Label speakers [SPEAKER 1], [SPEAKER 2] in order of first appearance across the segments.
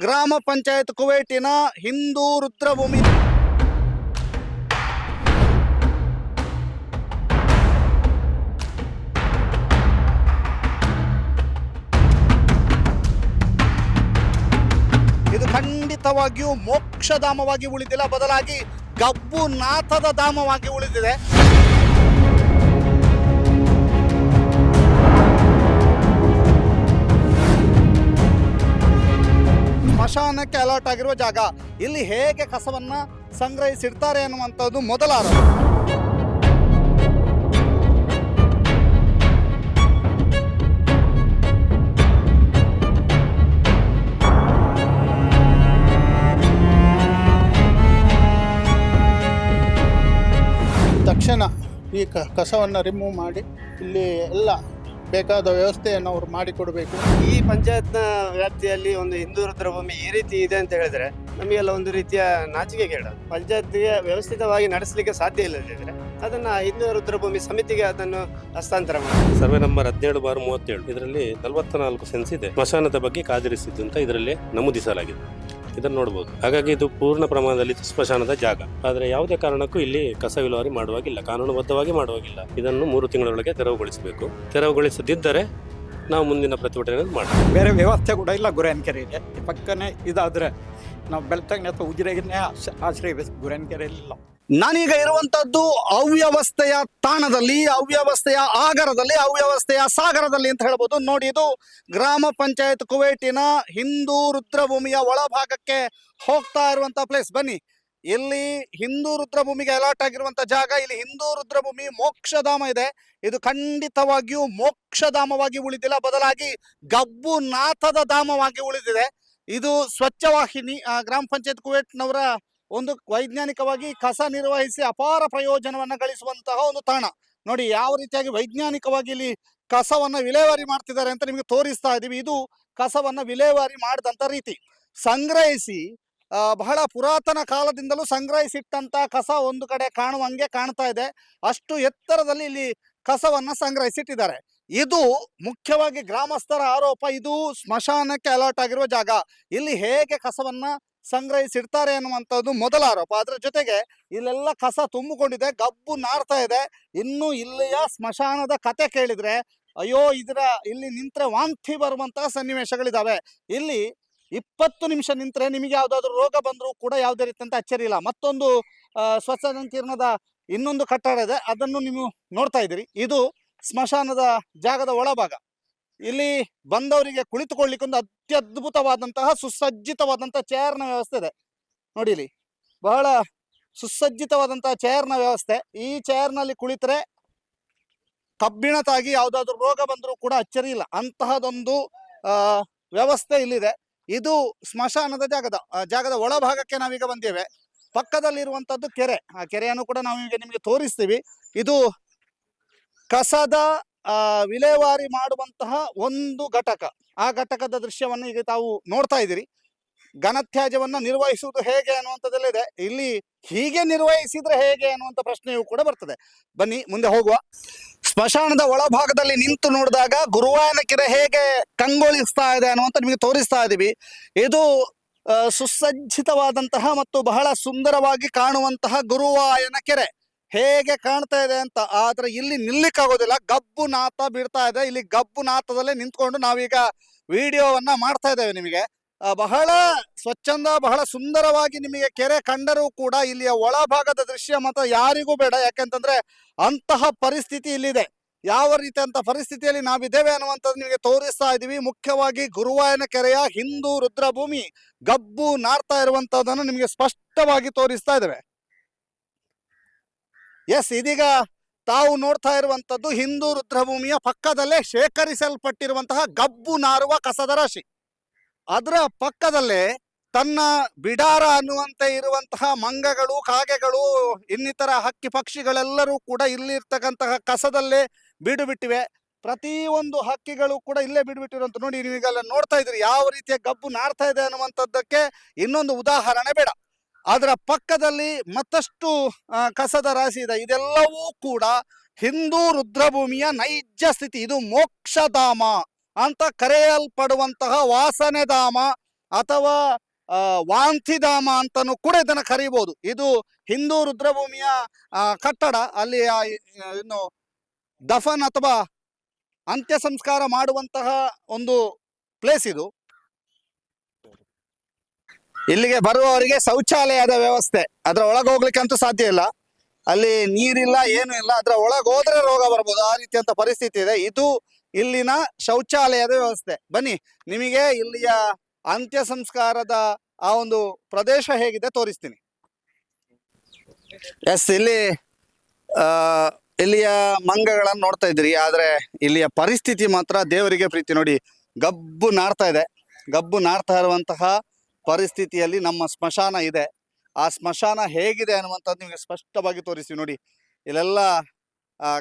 [SPEAKER 1] ಗ್ರಾಮ ಪಂಚಾಯತ್ ಕುವೈಟಿನ ಹಿಂದೂ ರುದ್ರಭೂಮಿ. ಇದು ಖಂಡಿತವಾಗಿಯೂ ಮೋಕ್ಷಧಾಮವಾಗಿ ಉಳಿದಿಲ್ಲ. ಬದಲಾಗಿ ಗಬ್ಬು ನಾಥದ ಧಾಮವಾಗಿ ಉಳಿದಿದೆ. ಸ್ಮಶಾನಕ್ಕೆ ಅಲರ್ಟ್ ಆಗಿರುವ ಜಾಗ. ಇಲ್ಲಿ ಹೇಗೆ ಕಸವನ್ನ ಸಂಗ್ರಹಿಸಿಡ್ತಾರೆ ಅನ್ನುವಂಥದ್ದು ಮೊದಲ ಆರೋಪ.
[SPEAKER 2] ತಕ್ಷಣ ಈ ಕಸವನ್ನು ರಿಮೂವ್ ಮಾಡಿ, ಇಲ್ಲಿ ಎಲ್ಲ ಬೇಕಾದ ವ್ಯವಸ್ಥೆಯನ್ನು ಅವರು ಮಾಡಿಕೊಡಬೇಕು.
[SPEAKER 3] ಈ ಪಂಚಾಯತ್ನ ವ್ಯಾಪ್ತಿಯಲ್ಲಿ ಒಂದು ಹಿಂದೂ ರುದ್ರಭೂಮಿ ಈ ರೀತಿ ಇದೆ ಅಂತ ಹೇಳಿದ್ರೆ ನಮಗೆಲ್ಲ ಒಂದು ರೀತಿಯ ನಾಚಿಕೆ ಕೇಳ ಪಂಚಾಯತ್ಗೆ ವ್ಯವಸ್ಥಿತವಾಗಿ ನಡೆಸಲಿಕ್ಕೆ ಸಾಧ್ಯ ಇಲ್ಲದಿದ್ರೆ ಅದನ್ನ ಹಿಂದೂ ರುದ್ರಭೂಮಿ ಸಮಿತಿಗೆ ಅದನ್ನು ಹಸ್ತಾಂತರ ಮಾಡಿ
[SPEAKER 4] ಸರ್ವೆ ನಂಬರ್ ಹದಿನೇಳು ಬಾರ್ ಮೂವತ್ತೇಳು. ಇದರಲ್ಲಿ ನಲವತ್ತ ನಾಲ್ಕು ಸೆನ್ಸ್ ಇದೆ. ಸ್ಮಶಾನದ ಬಗ್ಗೆ ಕಾದಿರಿಸಿದ್ದು ಅಂತ ಇದರಲ್ಲಿ ನಮೂದಿಸಲಾಗಿದೆ. ಇದನ್ನು ನೋಡಬಹುದು ಹಾಗಾಗಿ ಇದು ಪೂರ್ಣ ಪ್ರಮಾಣದಲ್ಲಿ ಸ್ಮಶಾನದ ಜಾಗ. ಆದರೆ ಯಾವುದೇ ಕಾರಣಕ್ಕೂ ಇಲ್ಲಿ ಕಸ ವಿಲುವಾರಿ ಮಾಡುವಾಗಿಲ್ಲ. ಕಾನೂನುಬದ್ಧವಾಗಿ ಮಾಡುವಾಗಿಲ್ಲ. ಇದನ್ನು ಮೂರು ತಿಂಗಳೊಳಗೆ ತೆರವುಗೊಳಿಸಬೇಕು. ತೆರವುಗೊಳಿಸದಿದ್ದರೆ ನಾವು ಮುಂದಿನ ಪ್ರತಿಭಟನೆ ಮಾಡ್ತೀವಿ
[SPEAKER 5] ಬೇರೆ ವ್ಯವಸ್ಥೆ ಕೂಡ ಇಲ್ಲ ಗುರೇನ್ಕೆರೆಗೆ ಪಕ್ಕನೆ ಇದಾದ್ರೆ ನಾವು ಬೆಳ್ತಂಗನೆ ಅಥವಾ ಉಜಿರೆಗೆ ಆಶ್ರಯ ಗುರೇನ್ಕೆರೆಯಲ್ಲಿ ಇಲ್ಲ.
[SPEAKER 1] ನಾನೀಗ ಇರುವಂತದ್ದು ಅವ್ಯವಸ್ಥೆಯ ತಾಣದಲ್ಲಿ, ಅವ್ಯವಸ್ಥೆಯ ಆಗರದಲ್ಲಿ, ಅವ್ಯವಸ್ಥೆಯ ಸಾಗರದಲ್ಲಿ ಅಂತ ಹೇಳ್ಬೋದು. ನೋಡಿ ಇದು ಗ್ರಾಮ ಪಂಚಾಯತ್ ಕುವೈಟಿನ ಹಿಂದೂ ರುದ್ರಭೂಮಿಯ ಒಳಭಾಗಕ್ಕೆ ಹೋಗ್ತಾ ಇರುವಂತ ಪ್ಲೇಸ್ ಬನ್ನಿ. ಇಲ್ಲಿ ಹಿಂದೂ ರುದ್ರಭೂಮಿಗೆ ಅಲರ್ಟ್ ಆಗಿರುವಂತ ಜಾಗ, ಇಲ್ಲಿ ಹಿಂದೂ ರುದ್ರಭೂಮಿ ಮೋಕ್ಷಧಾಮ ಇದೆ. ಇದು ಖಂಡಿತವಾಗಿಯೂ ಮೋಕ್ಷಧಾಮವಾಗಿ ಉಳಿದಿಲ್ಲ. ಬದಲಾಗಿ ಗಬ್ಬು ನಾಥದ ಧಾಮವಾಗಿ ಉಳಿದಿದೆ. ಇದು ಸ್ವಚ್ಛವಾಹಿನಿ ಗ್ರಾಮ ಪಂಚಾಯತ್ ಕುವೈಟ್ನವರ ಒಂದು ವೈಜ್ಞಾನಿಕವಾಗಿ ಕಸ ನಿರ್ವಹಿಸಿ ಅಪಾರ ಪ್ರಯೋಜನವನ್ನು ಗಳಿಸುವಂತಹ ಒಂದು ತಾಣ. ನೋಡಿ, ಯಾವ ರೀತಿಯಾಗಿ ವೈಜ್ಞಾನಿಕವಾಗಿ ಇಲ್ಲಿ ಕಸವನ್ನು ವಿಲೇವಾರಿ ಮಾಡ್ತಿದ್ದಾರೆ ಅಂತ ನಿಮಗೆ ತೋರಿಸ್ತಾ ಇದ್ದೀವಿ. ಇದು ಕಸವನ್ನು ವಿಲೇವಾರಿ ಮಾಡಿದಂಥ ರೀತಿ. ಸಂಗ್ರಹಿಸಿ ಬಹಳ ಪುರಾತನ ಕಾಲದಿಂದಲೂ ಸಂಗ್ರಹಿಸಿಟ್ಟಂತ ಕಸ ಒಂದು ಕಡೆ ಕಾಣುವಂಗೆ ಕಾಣ್ತಾ ಇದೆ. ಅಷ್ಟು ಎತ್ತರದಲ್ಲಿ ಇಲ್ಲಿ ಕಸವನ್ನ ಸಂಗ್ರಹಿಸಿಟ್ಟಿದ್ದಾರೆ. ಇದು ಮುಖ್ಯವಾಗಿ ಗ್ರಾಮಸ್ಥರ ಆರೋಪ, ಇದು ಸ್ಮಶಾನಕ್ಕೆ ಅಲರ್ಟ್ ಆಗಿರುವ ಜಾಗ. ಇಲ್ಲಿ ಹೇಗೆ ಕಸವನ್ನ ಸಂಗ್ರಹಿಸಿಡ್ತಾರೆ ಅನ್ನುವಂಥದ್ದು ಮೊದಲ ಆರೋಪ. ಅದರ ಜೊತೆಗೆ ಇಲ್ಲೆಲ್ಲ ಕಸ ತುಂಬಿಕೊಂಡಿದೆ, ಗಬ್ಬು ನಾರ್ತಾ ಇದೆ. ಇನ್ನು ಇಲ್ಲಿಯ ಸ್ಮಶಾನದ ಕತೆ ಕೇಳಿದ್ರೆ, ಅಯ್ಯೋ, ಇದರ ಇಲ್ಲಿ ನಿಂತ್ರೆ ವಾಂತಿ ಬರುವಂತಹ ಸನ್ನಿವೇಶಗಳಿದಾವೆ. ಇಲ್ಲಿ ಇಪ್ಪತ್ತು ನಿಮಿಷ ನಿಂತರೆ ನಿಮಗೆ ಯಾವ್ದಾದ್ರು ರೋಗ ಬಂದರೂ ಕೂಡ ಯಾವುದೇ ರೀತಿಯಂತ ಅಚ್ಚರಿ ಇಲ್ಲ. ಮತ್ತೊಂದು ಸಂಕೀರ್ಣದ ಇನ್ನೊಂದು ಕಟ್ಟಡ ಇದೆ. ಅದನ್ನು ನೀವು ನೋಡ್ತಾ ಇದ್ದೀರಿ. ಇದು ಸ್ಮಶಾನದ ಜಾಗದ ಒಳಭಾಗ. ಇಲ್ಲಿ ಬಂದವರಿಗೆ ಕುಳಿತುಕೊಳ್ಳಿಕ್ಕೆ ಒಂದು ಅತ್ಯದ್ಭುತವಾದಂತಹ ಸುಸಜ್ಜಿತವಾದಂತಹ ಚೇರ್ನ ವ್ಯವಸ್ಥೆ ಇದೆ. ನೋಡಿ ಇಲ್ಲಿ, ಬಹಳ ಸುಸಜ್ಜಿತವಾದಂತಹ ಚೇರ್ನ ವ್ಯವಸ್ಥೆ. ಈ ಚೇರ್ನಲ್ಲಿ ಕುಳಿತರೆ ಕಬ್ಬಿಣತಾಗಿ ಯಾವುದಾದ್ರೂ ರೋಗ ಬಂದರೂ ಕೂಡ ಅಚ್ಚರಿ ಇಲ್ಲ. ಅಂತಹದೊಂದು ವ್ಯವಸ್ಥೆ ಇಲ್ಲಿದೆ. ಇದು ಸ್ಮಶಾನದ ಜಾಗದ ಜಾಗದ ಒಳಭಾಗಕ್ಕೆ ನಾವೀಗ ಬಂದೇವೆ ಪಕ್ಕದಲ್ಲಿರುವಂಥದ್ದು ಕೆರೆ. ಆ ಕೆರೆಯನ್ನು ಕೂಡ ನಾವು ಈಗ ನಿಮಗೆ ತೋರಿಸ್ತೀವಿ. ಇದು ಕಸದ ವಿಲೇವಾರಿ ಮಾಡುವಂತಹ ಒಂದು ಘಟಕ. ಆ ಘಟಕದ ದೃಶ್ಯವನ್ನು ಈಗ ತಾವು ನೋಡ್ತಾ ಇದ್ದೀರಿ. ಘನತ್ಯಾಜ್ಯವನ್ನು ನಿರ್ವಹಿಸುವುದು ಹೇಗೆ ಅನ್ನುವಂಥದ್ದೆಲ್ಲ ಇದೆ. ಇಲ್ಲಿ ಹೀಗೆ ನಿರ್ವಹಿಸಿದ್ರೆ ಹೇಗೆ ಅನ್ನುವಂಥ ಪ್ರಶ್ನೆಯೂ ಕೂಡ ಬರ್ತದೆ. ಬನ್ನಿ, ಮುಂದೆ ಹೋಗುವ. ಸ್ಮಶಾನದ ಒಳಭಾಗದಲ್ಲಿ ನಿಂತು ನೋಡಿದಾಗ ಗುರುವಾಯನ ಕೆರೆ ಹೇಗೆ ಕಂಗೊಳಿಸ್ತಾ ಇದೆ ಅನ್ನುವಂಥ ನಿಮಗೆ ತೋರಿಸ್ತಾ ಇದ್ದೀವಿ. ಇದು ಸುಸಜ್ಜಿತವಾದಂತಹ ಮತ್ತು ಬಹಳ ಸುಂದರವಾಗಿ ಕಾಣುವಂತಹ ಗುರುವಾಯನ ಕೆರೆ. ಹೇಗೆ ಕಾಣ್ತಾ ಇದೆ ಅಂತ, ಆದ್ರೆ ಇಲ್ಲಿ ನಿಲ್ಲಿಕ್ಕಾಗೋದಿಲ್ಲ. ಗಬ್ಬು ನಾಥ ಬಿಡ್ತಾ ಇದೆ. ಇಲ್ಲಿ ಗಬ್ಬು ನಾಥದಲ್ಲೇ ನಿಂತ್ಕೊಂಡು ನಾವೀಗ ವಿಡಿಯೋವನ್ನ ಮಾಡ್ತಾ ಇದ್ದೇವೆ ನಿಮಗೆ. ಬಹಳ ಸ್ವಚ್ಛಂದ, ಬಹಳ ಸುಂದರವಾಗಿ ನಿಮಗೆ ಕೆರೆ ಕಂಡರೂ ಕೂಡ ಇಲ್ಲಿಯ ಒಳಭಾಗದ ದೃಶ್ಯ ಮಾತ್ರ ಯಾರಿಗೂ ಬೇಡ. ಯಾಕೆಂತಂದ್ರೆ ಅಂತಹ ಪರಿಸ್ಥಿತಿ ಇಲ್ಲಿದೆ. ಯಾವ ರೀತಿ ಅಂತ ಪರಿಸ್ಥಿತಿಯಲ್ಲಿ ನಾವಿದ್ದೇವೆ ಅನ್ನುವಂಥದ್ದು ನಿಮಗೆ ತೋರಿಸ್ತಾ ಇದ್ದೀವಿ. ಮುಖ್ಯವಾಗಿ ಗುರುವಾಯನ ಕೆರೆಯ ಹಿಂದೂ ರುದ್ರಭೂಮಿ ಗಬ್ಬು ನಾರ್ತಾ ಇರುವಂತಹದನ್ನು ನಿಮಗೆ ಸ್ಪಷ್ಟವಾಗಿ ತೋರಿಸ್ತಾ ಇದ್ದೇವೆ. ಎಸ್ ಇದೀಗ ತಾವು ನೋಡ್ತಾ ಇರುವಂತದ್ದು ಹಿಂದೂ ರುದ್ರಭೂಮಿಯ ಪಕ್ಕದಲ್ಲೇ ಶೇಖರಿಸಲ್ಪಟ್ಟಿರುವಂತಹ ಗಬ್ಬು ನಾರುವ ಕಸದ ರಾಶಿ. ಅದರ ಪಕ್ಕದಲ್ಲೇ ತನ್ನ ಬಿಡಾರ ಅನ್ನುವಂತೆ ಇರುವಂತಹ ಮಂಗಗಳು, ಕಾಗೆಗಳು, ಇನ್ನಿತರ ಹಕ್ಕಿ ಪಕ್ಷಿಗಳೆಲ್ಲರೂ ಕೂಡ ಇಲ್ಲಿರ್ತಕ್ಕಂತಹ ಕಸದಲ್ಲೇ ಬೀಡು ಬಿಟ್ಟಿವೆ ಪ್ರತಿಯೊಂದು ಹಕ್ಕಿಗಳು ಕೂಡ ಇಲ್ಲೇ ಬಿಡುಬಿಟ್ಟಿರುವಂತ ನೋಡಿ ನೀವೀಗೆಲ್ಲ ನೋಡ್ತಾ ಇದ್ರಿ ಯಾವ ರೀತಿಯ ಗಬ್ಬು ನಾರ್ತಾ ಇದೆ ಅನ್ನುವಂಥದ್ದಕ್ಕೆ ಇನ್ನೊಂದು ಉದಾಹರಣೆ ಬೇಡ. ಅದರ ಪಕ್ಕದಲ್ಲಿ ಮತ್ತಷ್ಟು ಕಸದ ರಾಶಿ ಇದೆ. ಇದೆಲ್ಲವೂ ಕೂಡ ಹಿಂದೂ ರುದ್ರಭೂಮಿಯ ನೈಜ ಸ್ಥಿತಿ. ಇದು ಮೋಕ್ಷಧಾಮ ಅಂತ ಕರೆಯಲ್ಪಡುವಂತಹ ವಾಸನೆ ಧಾಮ ಅಥವಾ ವಾಂತಿಧಾಮ ಅಂತಾನೂ ಕೂಡ ಇದನ್ನು ಕರೀಬಹುದು ಇದು ಹಿಂದೂ ರುದ್ರಭೂಮಿಯ ಕಟ್ಟಡ. ಅಲ್ಲಿ ಇನ್ನು ದಫನ್ ಅಥವಾ ಅಂತ್ಯ ಸಂಸ್ಕಾರ ಮಾಡುವಂತಹ ಒಂದು ಪ್ಲೇಸ್ ಇದು. ಇಲ್ಲಿಗೆ ಬರುವವರಿಗೆ ಶೌಚಾಲಯದ ವ್ಯವಸ್ಥೆ. ಅದ್ರ ಒಳಗೆ ಹೋಗ್ಲಿಕ್ಕೆ ಅಂತೂ ಸಾಧ್ಯ ಇಲ್ಲ. ಅಲ್ಲಿ ನೀರಿಲ್ಲ, ಏನು ಇಲ್ಲ. ಅದ್ರ ಒಳಗೆ ಹೋದ್ರೆ ರೋಗ ಬರ್ಬೋದು. ಆ ರೀತಿಯಂತ ಪರಿಸ್ಥಿತಿ ಇದೆ. ಇದು ಇಲ್ಲಿನ ಶೌಚಾಲಯದ ವ್ಯವಸ್ಥೆ. ಬನ್ನಿ, ನಿಮಗೆ ಇಲ್ಲಿಯ ಅಂತ್ಯ ಸಂಸ್ಕಾರದ ಆ ಒಂದು ಪ್ರದೇಶ ಹೇಗಿದೆ ತೋರಿಸ್ತೀನಿ. ಎಸ್, ಇಲ್ಲಿ ಇಲ್ಲಿಯ ಮಂಗಗಳನ್ನು ನೋಡ್ತಾ ಇದ್ರಿ ಆದ್ರೆ ಇಲ್ಲಿಯ ಪರಿಸ್ಥಿತಿ ಮಾತ್ರ ದೇವರಿಗೆ ಪ್ರೀತಿ. ನೋಡಿ, ಗಬ್ಬು ನಾಡ್ತಾ ಇದೆ. ಗಬ್ಬು ನಾಡ್ತಾ ಇರುವಂತಹ ಪರಿಸ್ಥಿತಿಯಲ್ಲಿ ನಮ್ಮ ಸ್ಮಶಾನ ಇದೆ. ಆ ಸ್ಮಶಾನ ಹೇಗಿದೆ ಅನ್ನುವಂಥದ್ದು ನಿಮಗೆ ಸ್ಪಷ್ಟವಾಗಿ ತೋರಿಸ್ತೀವಿ ನೋಡಿ. ಇಲ್ಲೆಲ್ಲ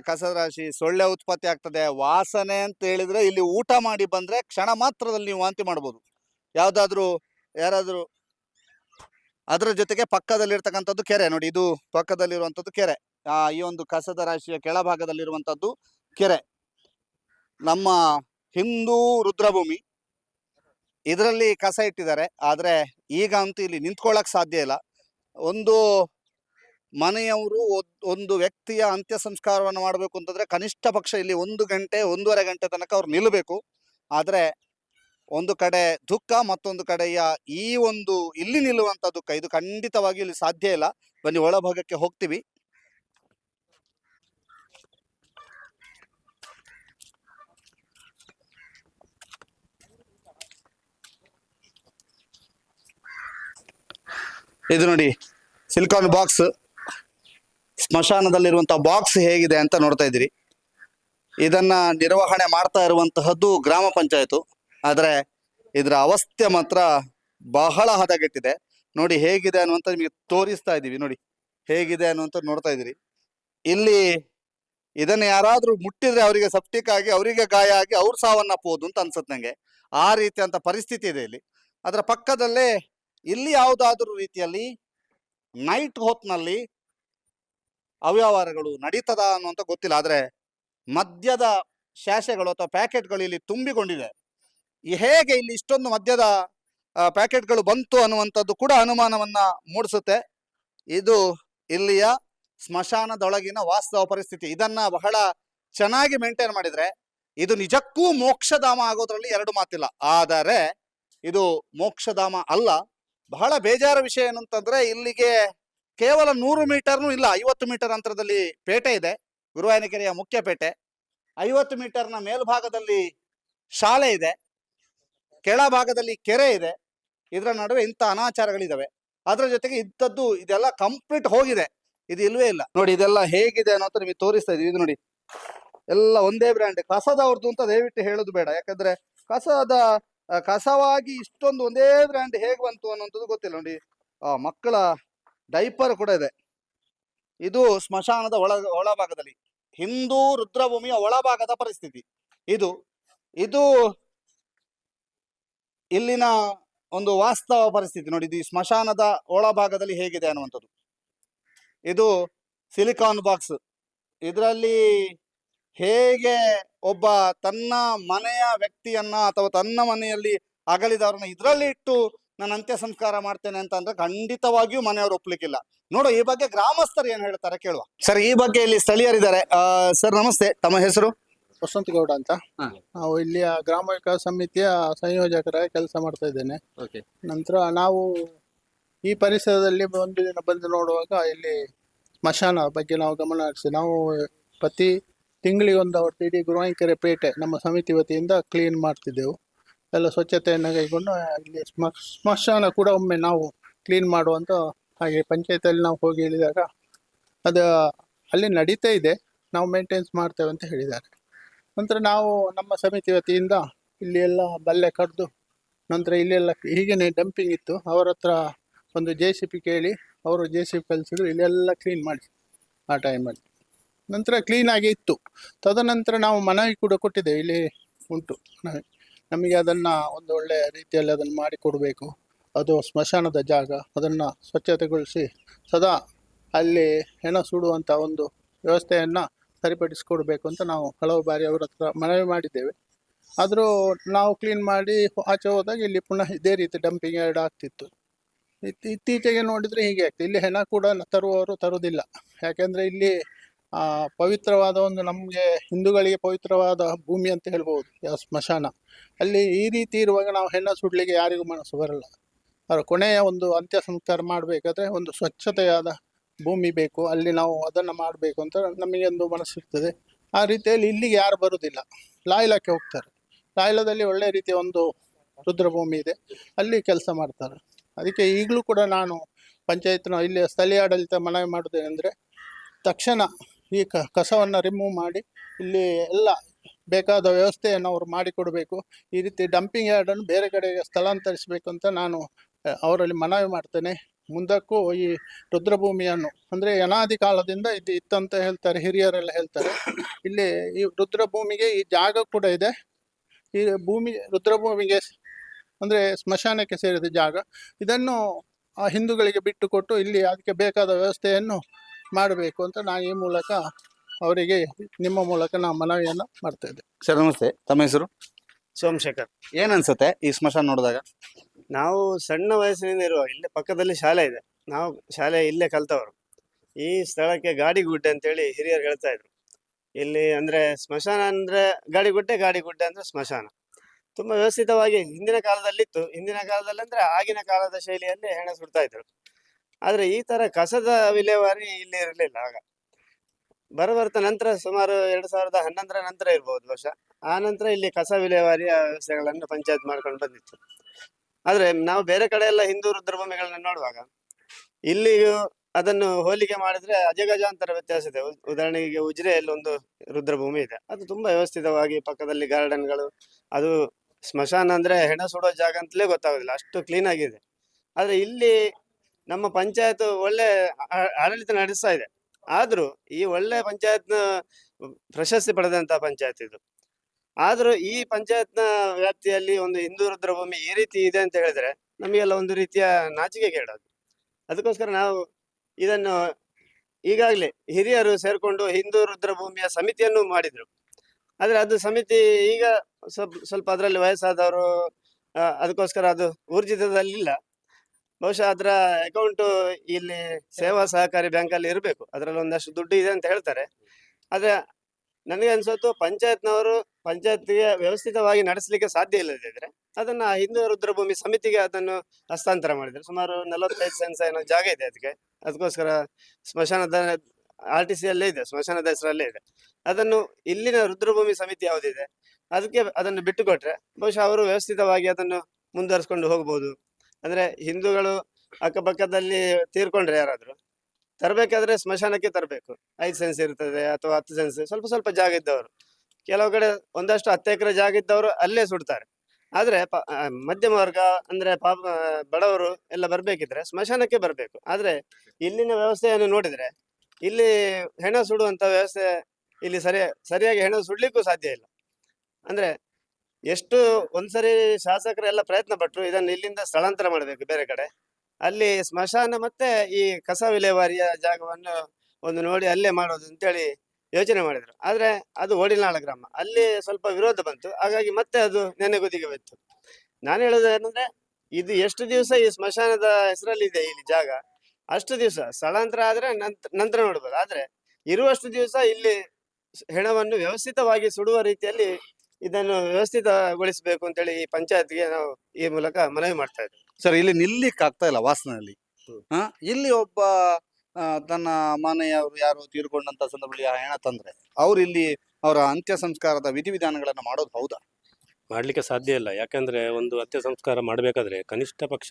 [SPEAKER 1] ಕಸದ ರಾಶಿ ಸೊಳ್ಳೆ ಉತ್ಪತ್ತಿ ಆಗ್ತದೆ. ವಾಸನೆ ಅಂತ ಹೇಳಿದ್ರೆ ಇಲ್ಲಿ ಊಟ ಮಾಡಿ ಬಂದ್ರೆ ಕ್ಷಣ ಮಾತ್ರದಲ್ಲಿ ನೀವು ವಾಂತಿ ಮಾಡ್ಬೋದು. ಯಾವ್ದಾದ್ರು, ಯಾರಾದರೂ ಅದರ ಜೊತೆಗೆ ಪಕ್ಕದಲ್ಲಿರ್ತಕ್ಕಂಥದ್ದು ಕೆರೆ ನೋಡಿ. ಇದು ಪಕ್ಕದಲ್ಲಿರುವಂಥದ್ದು ಕೆರೆ. ಆ, ಈ ಒಂದು ಕಸದ ರಾಶಿಯ ಕೆಳಭಾಗದಲ್ಲಿರುವಂಥದ್ದು ಕೆರೆ. ನಮ್ಮ ಹಿಂದೂ ರುದ್ರಭೂಮಿ. ಇದರಲ್ಲಿ ಕಸ ಇಟ್ಟಿದ್ದಾರೆ. ಆದರೆ ಈಗ ಅಂತೂ ಇಲ್ಲಿ ನಿಂತ್ಕೊಳ್ಳೋಕೆ ಸಾಧ್ಯ ಇಲ್ಲ. ಒಂದು ಮನೆಯವರು ಒಂದು ವ್ಯಕ್ತಿಯ ಅಂತ್ಯ ಸಂಸ್ಕಾರವನ್ನು ಮಾಡಬೇಕು ಅಂತಂದರೆ ಕನಿಷ್ಠ ಪಕ್ಷ ಇಲ್ಲಿ ಒಂದು ಗಂಟೆ, ಒಂದೂವರೆ ಗಂಟೆ ತನಕ ಅವ್ರು ನಿಲ್ಲಬೇಕು ಆದರೆ ಒಂದು ಕಡೆ ದುಃಖ, ಮತ್ತೊಂದು ಕಡೆಯ ಈ ಒಂದು ಇಲ್ಲಿ ನಿಲ್ಲುವಂಥ ದುಃಖ ಇದು ಖಂಡಿತವಾಗಿ ಇಲ್ಲಿ ಸಾಧ್ಯ ಇಲ್ಲ. ಬನ್ನಿ ಒಳಭಾಗಕ್ಕೆ ಹೋಗ್ತೀವಿ. ಇದು ನೋಡಿ ಸಿಲಿಕಾನ್ ಬಾಕ್ಸ್. ಸ್ಮಶಾನದಲ್ಲಿರುವಂತಹ ಬಾಕ್ಸ್ ಹೇಗಿದೆ ಅಂತ ನೋಡ್ತಾ ಇದ್ದೀರಿ. ಇದನ್ನ ನಿರ್ವಹಣೆ ಮಾಡ್ತಾ ಇರುವಂತಹದ್ದು ಗ್ರಾಮ ಪಂಚಾಯತು ಆದರೆ ಇದರ ಅವಸ್ಥೆ ಮಾತ್ರ ಬಹಳ ಹದಗೆಟ್ಟಿದೆ. ನೋಡಿ ಹೇಗಿದೆ ಅನ್ನುವಂತ ನಿಮಗೆ ತೋರಿಸ್ತಾ ಇದ್ದೀವಿ ನೋಡಿ. ಹೇಗಿದೆ ಅನ್ನುವಂತ ನೋಡ್ತಾ ಇದ್ದೀರಿ. ಇಲ್ಲಿ ಇದನ್ನು ಯಾರಾದರೂ ಮುಟ್ಟಿದ್ರೆ ಅವರಿಗೆ ಸಪ್ಟಿಕ್ ಆಗಿ, ಅವರಿಗೆ ಗಾಯ ಆಗಿ ಅವ್ರು ಸಾವನ್ನಪ್ಪಬಹುದು ಅಂತ ಅನ್ಸುತ್ತೆ ನನಗೆ ಆ ರೀತಿಯಂಥ ಪರಿಸ್ಥಿತಿ ಇದೆ ಇಲ್ಲಿ. ಅದರ ಪಕ್ಕದಲ್ಲೇ ಇಲ್ಲಿ ಯಾವುದಾದ್ರೂ ರೀತಿಯಲ್ಲಿ ನೈಟ್ ಹೊತ್ನಲ್ಲಿ ಅವ್ಯವಹಾರಗಳು ನಡೀತದ ಅನ್ನುವಂತ ಗೊತ್ತಿಲ್ಲ. ಆದರೆ ಮದ್ಯದ ಶಾಸೆಗಳು ಅಥವಾ ಪ್ಯಾಕೆಟ್ಗಳು ಇಲ್ಲಿ ತುಂಬಿಕೊಂಡಿದೆ ಹೇಗೆ ಇಲ್ಲಿ ಇಷ್ಟೊಂದು ಮದ್ಯದ ಪ್ಯಾಕೆಟ್ಗಳು ಬಂತು ಅನ್ನುವಂಥದ್ದು ಕೂಡ ಅನುಮಾನವನ್ನ ಮೂಡಿಸುತ್ತೆ. ಇದು ಇಲ್ಲಿಯ ಸ್ಮಶಾನದೊಳಗಿನ ವಾಸ್ತವ ಪರಿಸ್ಥಿತಿ. ಇದನ್ನ ಬಹಳ ಚೆನ್ನಾಗಿ ಮೇಂಟೈನ್ ಮಾಡಿದ್ರೆ ಇದು ನಿಜಕ್ಕೂ ಮೋಕ್ಷಧಾಮ ಆಗೋದ್ರಲ್ಲಿ ಎರಡು ಮಾತಿಲ್ಲ. ಆದರೆ ಇದು ಮೋಕ್ಷಧಾಮ ಅಲ್ಲ. ಬಹಳ ಬೇಜಾರ ವಿಷಯ ಏನು ಅಂತಂದ್ರೆ ಇಲ್ಲಿಗೆ ಕೇವಲ ನೂರು ಮೀಟರ್ನು ಇಲ್ಲ, ಐವತ್ತು ಮೀಟರ್ ಅಂತರದಲ್ಲಿ ಪೇಟೆ ಇದೆ, ಗುರುವಾಯನಕೆರೆಯ ಮುಖ್ಯ ಪೇಟೆ. ಐವತ್ತು ಮೀಟರ್ನ ಮೇಲ್ಭಾಗದಲ್ಲಿ ಶಾಲೆ ಇದೆ, ಕೆಳಭಾಗದಲ್ಲಿ ಕೆರೆ ಇದೆ, ಇದರ ನಡುವೆ ಇಂಥ ಅನಾಚಾರಗಳಿದಾವೆ. ಅದರ ಜೊತೆಗೆ ಇಂಥದ್ದು ಇದೆಲ್ಲ ಕಂಪ್ಲೀಟ್ ಹೋಗಿದೆ, ಇದು ಇಲ್ವೇ ಇಲ್ಲ. ನೋಡಿ ಇದೆಲ್ಲ ಹೇಗಿದೆ ಅನ್ನೋದು ನಿಮಗೆ ತೋರಿಸ್ತಾ ಇದೀವಿ ಇದು ನೋಡಿ, ಎಲ್ಲ ಒಂದೇ ಬ್ರ್ಯಾಂಡ್ ಕಸದವ್ರದ್ದು ಅಂತ ದಯವಿಟ್ಟು ಹೇಳೋದು ಬೇಡ. ಯಾಕಂದ್ರೆ ಕಸದ ಕಸವಾಗಿ ಇಷ್ಟೊಂದು ಒಂದೇ ಬ್ರ್ಯಾಂಡ್ ಹೇಗೆ ಬಂತು ಅನ್ನೋಂಥದ್ದು ಗೊತ್ತಿಲ್ಲ ನೋಡಿ. ಆ, ಮಕ್ಕಳ ಡೈಪರ್ ಕೂಡ ಇದೆ. ಇದು ಸ್ಮಶಾನದ ಒಳ, ಒಳಭಾಗದಲ್ಲಿ. ಹಿಂದೂ ರುದ್ರಭೂಮಿಯ ಒಳಭಾಗದ ಪರಿಸ್ಥಿತಿ. ಇದು ಇದು ಇಲ್ಲಿನ ಒಂದು ವಾಸ್ತವ ಪರಿಸ್ಥಿತಿ ನೋಡಿ. ಇದು ಸ್ಮಶಾನದ ಒಳಭಾಗದಲ್ಲಿ ಹೇಗಿದೆ ಅನ್ನುವಂಥದ್ದು. ಇದು ಸಿಲಿಕಾನ್ ಬಾಕ್ಸ್. ಇದರಲ್ಲಿ ಹೇಗೆ ಒಬ್ಬ ತನ್ನ ಮನೆಯ ವ್ಯಕ್ತಿಯನ್ನ ಅಥವಾ ತನ್ನ ಮನೆಯಲ್ಲಿ ಅಗಲಿದವ್ರನ್ನ ಇದರಲ್ಲಿ ಇಟ್ಟು ನಾನು ಅಂತ್ಯ ಸಂಸ್ಕಾರ ಮಾಡ್ತೇನೆ ಅಂತ ಅಂದ್ರೆ ಖಂಡಿತವಾಗಿಯೂ ಮನೆಯವರು ಒಪ್ಲಿಕ್ಕಿಲ್ಲ. ನೋಡು ಈ ಬಗ್ಗೆ ಗ್ರಾಮಸ್ಥರು ಏನ್ ಹೇಳ್ತಾರೆ ಕೇಳುವ. ಸರ್ ಈ ಬಗ್ಗೆ ಇಲ್ಲಿ ಸ್ಥಳೀಯರಿದ್ದಾರೆ. ಸರ್ ನಮಸ್ತೆ. ತಮ್ಮ ಹೆಸರು?
[SPEAKER 2] ವಸಂತ ಗೌಡ ಅಂತ. ನಾವು ಇಲ್ಲಿಯ ಗ್ರಾಮ ವಿಕಾಸ ಸಮಿತಿಯ ಸಂಯೋಜಕರಾಗಿ ಕೆಲಸ ಮಾಡ್ತಾ ಇದ್ದೇನೆ.
[SPEAKER 1] ಓಕೆ.
[SPEAKER 2] ನಂತರ ನಾವು ಈ ಪರಿಸರದಲ್ಲಿ ಒಂದು ದಿನ ಬಂದು ನೋಡುವಾಗ ಇಲ್ಲಿ ಸ್ಮಶಾನ ಬಗ್ಗೆ ನಾವು ಗಮನ ಹರಿಸಿ. ನಾವು ಪ್ರತಿ ತಿಂಗಳಿಗೊಂದು ಅವತ್ತು ಇಡೀ ಗುರುವಾಯಿಕೆರೆ ಪೇಟೆ ನಮ್ಮ ಸಮಿತಿ ವತಿಯಿಂದ ಕ್ಲೀನ್ ಮಾಡ್ತಿದ್ದೆವು. ಎಲ್ಲ ಸ್ವಚ್ಛತೆಯನ್ನು ಕೈಗೊಂಡು ಇಲ್ಲಿ ಸ್ಮ, ಸ್ಮಶಾನ ಕೂಡ ಒಮ್ಮೆ ನಾವು ಕ್ಲೀನ್ ಮಾಡುವಂಥ ಹಾಗೆ ಪಂಚಾಯತಲ್ಲಿ ನಾವು ಹೋಗಿ ಹೇಳಿದಾಗ ಅದು ಅಲ್ಲಿ ನಡೀತಾ ಇದೆ. ನಾವು ಮೇಂಟೆನ್ಸ್ ಮಾಡ್ತೇವೆ ಅಂತ ಹೇಳಿದ್ದಾರೆ. ನಂತರ ನಾವು ನಮ್ಮ ಸಮಿತಿ ವತಿಯಿಂದ ಇಲ್ಲಿ ಎಲ್ಲ ಬಲ್ಲೆ ಕಡ್ದು ನಂತರ ಇಲ್ಲೆಲ್ಲ ಹೀಗೇನೆ ಡಂಪಿಂಗ್ ಇತ್ತು. ಅವರ ಹತ್ರ ಒಂದು ಜೆ ಸಿ ಪಿ ಕೇಳಿ, ಅವರು ಜೆ ಸಿ ಪಿ ಕಲಿಸಿದ್ರು ಇಲ್ಲೆಲ್ಲ ಕ್ಲೀನ್ ಮಾಡಿ ಆ ಟೈಮಲ್ಲಿ ನಂತರ ಕ್ಲೀನಾಗಿ ಇತ್ತು. ತದನಂತರ ನಾವು ಮನವಿ ಕೂಡ ಕೊಟ್ಟಿದ್ದೇವೆ. ಇಲ್ಲಿ ಉಂಟು. ನಮಗೆ ಅದನ್ನು ಒಂದು ಒಳ್ಳೆಯ ರೀತಿಯಲ್ಲಿ ಅದನ್ನು ಮಾಡಿಕೊಡಬೇಕು ಅದು ಸ್ಮಶಾನದ ಜಾಗ. ಅದನ್ನು ಸ್ವಚ್ಛತೆಗೊಳಿಸಿ ಸದಾ ಅಲ್ಲಿ ಹೆಣ ಸುಡುವಂಥ ಒಂದು ವ್ಯವಸ್ಥೆಯನ್ನು ಸರಿಪಡಿಸಿಕೊಡಬೇಕು ಅಂತ ನಾವು ಹಲವು ಬಾರಿ ಅವರ ಹತ್ರ ಮನವಿ ಮಾಡಿದ್ದೇವೆ. ಆದರೂ ನಾವು ಕ್ಲೀನ್ ಮಾಡಿ ಆಚೆ ಹೋದಾಗ ಇಲ್ಲಿ ಪುನಃ ಇದೇ ರೀತಿ ಡಂಪಿಂಗ್ ಎರಡು ಆಗ್ತಿತ್ತು. ಇತ್- ಇತ್ತೀಚೆಗೆ ನೋಡಿದರೆ ಹೀಗೆ ಆಗ್ತದೆ ಇಲ್ಲಿ ಹೆಣ ಕೂಡ ತರುವವರು ತರುವುದಿಲ್ಲ ಯಾಕೆಂದರೆ ಇಲ್ಲಿ ಆ, ಪವಿತ್ರವಾದ ಒಂದು ನಮಗೆ ಹಿಂದೂಗಳಿಗೆ ಪವಿತ್ರವಾದ ಭೂಮಿ ಅಂತ ಹೇಳ್ಬೋದು ಯಾವ ಸ್ಮಶಾನ. ಅಲ್ಲಿ ಈ ರೀತಿ ಇರುವಾಗ ನಾವು ಹೆಣ್ಣ ಸುಡ್ಲಿಕ್ಕೆ ಯಾರಿಗೂ ಮನಸ್ಸು ಬರಲ್ಲ. ಅವರ ಕೊನೆಯ ಒಂದು ಅಂತ್ಯ ಸಂಸ್ಕಾರ ಮಾಡಬೇಕಾದ್ರೆ ಒಂದು ಸ್ವಚ್ಛತೆಯಾದ ಭೂಮಿ ಬೇಕು ಅಲ್ಲಿ ನಾವು ಅದನ್ನು ಮಾಡಬೇಕು ಅಂತ ನಮಗೆ ಒಂದು ಮನಸ್ಸಿರ್ತದೆ ಆ ರೀತಿಯಲ್ಲಿ ಇಲ್ಲಿಗೆ ಯಾರು ಬರುವುದಿಲ್ಲ ಲಾಯ್ಲಕ್ಕೆ ಹೋಗ್ತಾರೆ. ಲಾಯ್ಲದಲ್ಲಿ ಒಳ್ಳೆ ರೀತಿಯ ಒಂದು ರುದ್ರಭೂಮಿ ಇದೆ. ಅಲ್ಲಿ ಕೆಲಸ ಮಾಡ್ತಾರೆ. ಅದಕ್ಕೆ ಈಗಲೂ ಕೂಡ ನಾನು ಪಂಚಾಯತ್ನ ಇಲ್ಲಿ ಸ್ಥಳೀಯ ಆಡಳಿತ ಮನವಿ ಮಾಡೋದೇನೆಂದರೆ ತಕ್ಷಣ ಈ ಕ, ಕಸವನ್ನು ರಿಮೂವ್ ಮಾಡಿ ಇಲ್ಲಿ ಎಲ್ಲ ಬೇಕಾದ ವ್ಯವಸ್ಥೆಯನ್ನು ಅವರು ಮಾಡಿಕೊಡಬೇಕು. ಈ ರೀತಿ ಡಂಪಿಂಗ್ ಯಾರ್ಡನ್ನು ಬೇರೆ ಕಡೆಗೆ ಸ್ಥಳಾಂತರಿಸಬೇಕು ಅಂತ ನಾನು ಅವರಲ್ಲಿ ಮನವಿ ಮಾಡ್ತೇನೆ. ಮುಂದಕ್ಕೂ ಈ ರುದ್ರಭೂಮಿಯನ್ನು, ಅಂದರೆ ಅನಾದಿ ಕಾಲದಿಂದ ಇದು ಇತ್ತಂತ ಹೇಳ್ತಾರೆ, ಹಿರಿಯರೆಲ್ಲ ಹೇಳ್ತಾರೆ. ಇಲ್ಲಿ ಈ ರುದ್ರಭೂಮಿಗೆ ಈ ಜಾಗ ಕೂಡ ಇದೆ. ಈ ಭೂಮಿ, ರುದ್ರಭೂಮಿಗೆ ಅಂದರೆ ಸ್ಮಶಾನಕ್ಕೆ ಸೇರಿದ ಜಾಗ. ಇದನ್ನು ಆ ಹಿಂದೂಗಳಿಗೆ ಬಿಟ್ಟುಕೊಟ್ಟು ಇಲ್ಲಿ ಅದಕ್ಕೆ ಬೇಕಾದ ವ್ಯವಸ್ಥೆಯನ್ನು ಮಾಡಬೇಕು ಅಂತ ನಾನು ಈ ಮೂಲಕ ಅವರಿಗೆ ನಿಮ್ಮ ಮೂಲಕ ನಾವು ಮನವಿಯನ್ನು ಮಾಡ್ತಾ ಇದ್ದೆ.
[SPEAKER 1] ಸರ್ ನಮಸ್ತೆ. ತಮ್ಮ ಹೆಸರು?
[SPEAKER 3] ಸೋಮಶೇಖರ್.
[SPEAKER 1] ಏನ್ ಅನ್ಸುತ್ತೆ ಈ ಸ್ಮಶಾನ ನೋಡಿದಾಗ?
[SPEAKER 3] ನಾವು ಸಣ್ಣ ವಯಸ್ಸಿನಿಂದ ಇರುವ ಇಲ್ಲೇ ಪಕ್ಕದಲ್ಲಿ ಶಾಲೆ ಇದೆ. ನಾವು ಶಾಲೆ ಇಲ್ಲೇ ಕಲ್ತವರು. ಈ ಸ್ಥಳಕ್ಕೆ ಗಾಡಿಗುಡ್ಡೆ ಅಂತೇಳಿ ಹಿರಿಯರು ಹೇಳ್ತಾ ಇದ್ರು. ಇಲ್ಲಿ ಅಂದ್ರೆ ಸ್ಮಶಾನ ಅಂದ್ರೆ ಗಾಡಿಗುಡ್ಡೆ ಗಾಡಿಗುಡ್ಡೆ ಅಂದ್ರೆ ಸ್ಮಶಾನ. ತುಂಬಾ ವ್ಯವಸ್ಥಿತವಾಗಿ ಹಿಂದಿನ ಕಾಲದಲ್ಲಿತ್ತು. ಹಿಂದಿನ ಕಾಲದಲ್ಲಿ ಅಂದ್ರೆ ಆಗಿನ ಕಾಲದ ಶೈಲಿಯಲ್ಲಿ ಹೆಣ ಸುಡ್ತಾ ಇದ್ರು. ಆದ್ರೆ ಈ ತರ ಕಸದ ವಿಲೇವಾರಿ ಇಲ್ಲಿ ಇರಲಿಲ್ಲ ಆಗ. ಬರಬರ್ತ ನಂತರ ಸುಮಾರು ಎರಡ್ ಸಾವಿರದ ಹನ್ನೊಂದರ ನಂತರ ಇರ್ಬೋದು ವರ್ಷ ಆ ನಂತರ ಇಲ್ಲಿ ಕಸ ವಿಲೇವಾರಿಯ ವ್ಯವಸ್ಥೆಗಳನ್ನು ಪಂಚಾಯತ್ ಮಾಡ್ಕೊಂಡು ಬಂದಿತ್ತು. ಆದ್ರೆ ನಾವು ಬೇರೆ ಕಡೆ ಎಲ್ಲ ಹಿಂದೂ ರುದ್ರಭೂಮಿಗಳನ್ನ ನೋಡುವಾಗ ಇಲ್ಲಿಯೂ ಅದನ್ನು ಹೋಲಿಕೆ ಮಾಡಿದ್ರೆ ಅಜಗಜಾಂತರ ವ್ಯತ್ಯಾಸ ಇದೆ. ಉದಾಹರಣೆಗೆ ಉಜಿರೆಯಲ್ಲಿ ಒಂದು ರುದ್ರಭೂಮಿ ಇದೆ. ಅದು ತುಂಬಾ ವ್ಯವಸ್ಥಿತವಾಗಿ ಪಕ್ಕದಲ್ಲಿ ಗಾರ್ಡನ್ಗಳು, ಅದು ಸ್ಮಶಾನ ಅಂದ್ರೆ ಹೆಣ ಸುಡೋ ಜಾಗ ಅಂತಲೇ ಗೊತ್ತಾಗೋದಿಲ್ಲ. ಅಷ್ಟು ಕ್ಲೀನ್ ಆಗಿದೆ. ಆದ್ರೆ ಇಲ್ಲಿ ನಮ್ಮ ಪಂಚಾಯತ್ ಒಳ್ಳೆ ಆಡಳಿತ ನಡೆಸ್ತಾ ಇದೆ. ಆದ್ರೂ ಈ ಒಳ್ಳೆ ಪಂಚಾಯತ್ನ ಪ್ರಶಸ್ತಿ ಪಡೆದಂತ ಪಂಚಾಯತ್ ಇದು. ಆದ್ರೂ ಈ ಪಂಚಾಯತ್ನ ವ್ಯಾಪ್ತಿಯಲ್ಲಿ ಒಂದು ಹಿಂದೂ ರುದ್ರಭೂಮಿ ಈ ರೀತಿ ಇದೆ ಅಂತ ಹೇಳಿದ್ರೆ ನಮಗೆಲ್ಲ ಒಂದು ರೀತಿಯ ನಾಚಿಕೆ ಕೇಳೋದು ಅದಕ್ಕೋಸ್ಕರ ನಾವು ಇದನ್ನು ಈಗಾಗಲೇ ಹಿರಿಯರು ಸೇರ್ಕೊಂಡು ಹಿಂದೂ ರುದ್ರಭೂಮಿಯ ಸಮಿತಿಯನ್ನು ಮಾಡಿದ್ರು. ಆದ್ರೆ ಅದು ಸಮಿತಿ ಈಗ ಸ್ವಲ್ಪ ಸ್ವಲ್ಪ ಅದರಲ್ಲಿ ವಯಸ್ಸಾದವರು ಅದಕ್ಕೋಸ್ಕರ ಅದು ಊರ್ಜಿತದಲ್ಲಿಲ್ಲ. ಬಹುಶಃ ಅದರ ಅಕೌಂಟ್ ಇಲ್ಲಿ ಸೇವಾ ಸಹಕಾರಿ ಬ್ಯಾಂಕ್ ಅಲ್ಲಿ ಇರಬೇಕು. ಅದರಲ್ಲಿ ಒಂದಷ್ಟು ದುಡ್ಡು ಇದೆ ಅಂತ ಹೇಳ್ತಾರೆ. ಆದ್ರೆ ನನಗೆ ಅನ್ಸೋದು ಪಂಚಾಯತ್ನವರು ಪಂಚಾಯತ್ಗೆ ವ್ಯವಸ್ಥಿತವಾಗಿ ನಡೆಸಲಿಕ್ಕೆ ಸಾಧ್ಯ ಇಲ್ಲದಿದ್ರೆ ಅದನ್ನ ಹಿಂದೂ ರುದ್ರಭೂಮಿ ಸಮಿತಿಗೆ ಅದನ್ನು ಹಸ್ತಾಂತರ ಮಾಡಿದ್ರು. ಸುಮಾರು ನಲವತ್ತೈದು ಸೆನ್ಸ್ ಏನೋ ಜಾಗ ಇದೆ ಅದಕ್ಕೆ ಅದಕ್ಕೋಸ್ಕರ ಸ್ಮಶಾನದ ಆರ್ ಟಿ ಸಿ ಅಲ್ಲೇ ಇದೆ ಸ್ಮಶಾನದ ಹೆಸರಲ್ಲೇ ಇದೆ. ಅದನ್ನು ಇಲ್ಲಿನ ರುದ್ರಭೂಮಿ ಸಮಿತಿ ಯಾವುದಿದೆ ಅದಕ್ಕೆ ಅದನ್ನು ಬಿಟ್ಟುಕೊಟ್ರೆ ಬಹುಶಃ ಅವರು ವ್ಯವಸ್ಥಿತವಾಗಿ ಅದನ್ನು ಮುಂದುವರಿಸ್ಕೊಂಡು ಹೋಗ್ಬೋದು. ಅಂದ್ರೆ ಹಿಂದೂಗಳು ಅಕ್ಕಪಕ್ಕದಲ್ಲಿ ತೀರ್ಕೊಂಡ್ರೆ ಯಾರಾದ್ರೂ, ತರಬೇಕಾದ್ರೆ ಸ್ಮಶಾನಕ್ಕೆ ತರಬೇಕು. ಐದು ಸೆನ್ಸ್ ಇರ್ತದೆ ಅಥವಾ ಹತ್ತು ಸೆನ್ಸ್ ಸ್ವಲ್ಪ ಸ್ವಲ್ಪ ಜಾಗ ಇದ್ದವರು. ಕೆಲವು ಕಡೆ ಒಂದಷ್ಟು ಹತ್ತು ಎಕರೆ ಜಾಗ ಇದ್ದವರು ಅಲ್ಲೇ ಸುಡ್ತಾರೆ. ಆದ್ರೆ ಮಧ್ಯಮ ವರ್ಗ ಅಂದ್ರೆ ಪಾಪ ಬಡವರು ಎಲ್ಲ ಬರ್ಬೇಕಿದ್ರೆ ಸ್ಮಶಾನಕ್ಕೆ ಬರ್ಬೇಕು. ಆದ್ರೆ ಇಲ್ಲಿನ ವ್ಯವಸ್ಥೆಯನ್ನು ನೋಡಿದ್ರೆ, ಇಲ್ಲಿ ಹೆಣ ಸುಡುವಂತ ವ್ಯವಸ್ಥೆ ಇಲ್ಲಿ ಸರಿ, ಸರಿಯಾಗಿ ಹೆಣ ಸುಡ್ಲಿಕ್ಕೂ ಸಾಧ್ಯ ಇಲ್ಲ. ಅಂದ್ರೆ ಎಷ್ಟು ಒಂದ್ಸರಿ ಶಾಸಕರೆಲ್ಲ ಪ್ರಯತ್ನ ಪಟ್ಟರು ಇದನ್ನು ಇಲ್ಲಿಂದ ಸ್ಥಳಾಂತರ ಮಾಡಬೇಕು ಬೇರೆ ಕಡೆ. ಅಲ್ಲಿ ಸ್ಮಶಾನ ಮತ್ತೆ ಈ ಕಸ ವಿಲೇವಾರಿಯ ಜಾಗವನ್ನು ಒಂದು ನೋಡಿ ಅಲ್ಲೇ ಮಾಡೋದು ಅಂತೇಳಿ ಯೋಚನೆ ಮಾಡಿದ್ರು. ಆದ್ರೆ ಅದು ಓಡಿನಾಳ ಗ್ರಾಮ. ಅಲ್ಲಿ ಸ್ವಲ್ಪ ವಿರೋಧ ಬಂತು. ಹಾಗಾಗಿ ಮತ್ತೆ ಅದು ನೆನೆಗುದಿಗೆ ಬಿತ್ತು ನಾನು ಹೇಳೋದು ಏನಂದ್ರೆ, ಇದು ಎಷ್ಟು ದಿವಸ ಈ ಸ್ಮಶಾನದ ಹೆಸರಲ್ಲಿ ಇದೆ ಇಲ್ಲಿ ಜಾಗ? ಅಷ್ಟು ದಿವಸ. ಸ್ಥಳಾಂತರ ಆದ್ರೆ ನಂತರ ನಂತರ ನೋಡ್ಬೋದು. ಆದ್ರೆ ಇರುವಷ್ಟು ದಿವಸ ಇಲ್ಲಿ ಹೆಣವನ್ನು ವ್ಯವಸ್ಥಿತವಾಗಿ ಸುಡುವ ರೀತಿಯಲ್ಲಿ ಇದನ್ನು ವ್ಯವಸ್ಥಿತಗೊಳಿಸಬೇಕು ಅಂತೇಳಿ ಈ ಪಂಚಾಯತ್ಗೆ ನಾವು ಈ ಮೂಲಕ ಮನವಿ ಮಾಡ್ತಾ ಇದ್ದೇವೆ.
[SPEAKER 1] ಸರ್ ಇಲ್ಲಿ ನಿಲ್ಲಿಕ್ ಆಗ್ತಾ ಇಲ್ಲ ವಾಸನಲ್ಲಿ. ಹಾ ಇಲ್ಲಿ ಒಬ್ಬ ಆ, ತನ್ನ ಮನೆಯವರು ಯಾರು ತೀರ್ಕೊಂಡಂತ ಸಂದರ್ಭದಲ್ಲಿ ಆ ಹೆಣ ತಂದ್ರೆ ಅವ್ರು ಇಲ್ಲಿ ಅವರ ಅಂತ್ಯ ಸಂಸ್ಕಾರದ ವಿಧಿವಿಧಾನಗಳನ್ನ ಮಾಡೋದು ಹೌದಾ?
[SPEAKER 4] ಮಾಡಲಿಕ್ಕೆ ಸಾಧ್ಯ ಇಲ್ಲ. ಯಾಕಂದ್ರೆ ಒಂದು ಅಂತ್ಯ ಸಂಸ್ಕಾರ ಮಾಡಬೇಕಾದ್ರೆ ಕನಿಷ್ಠ ಪಕ್ಷ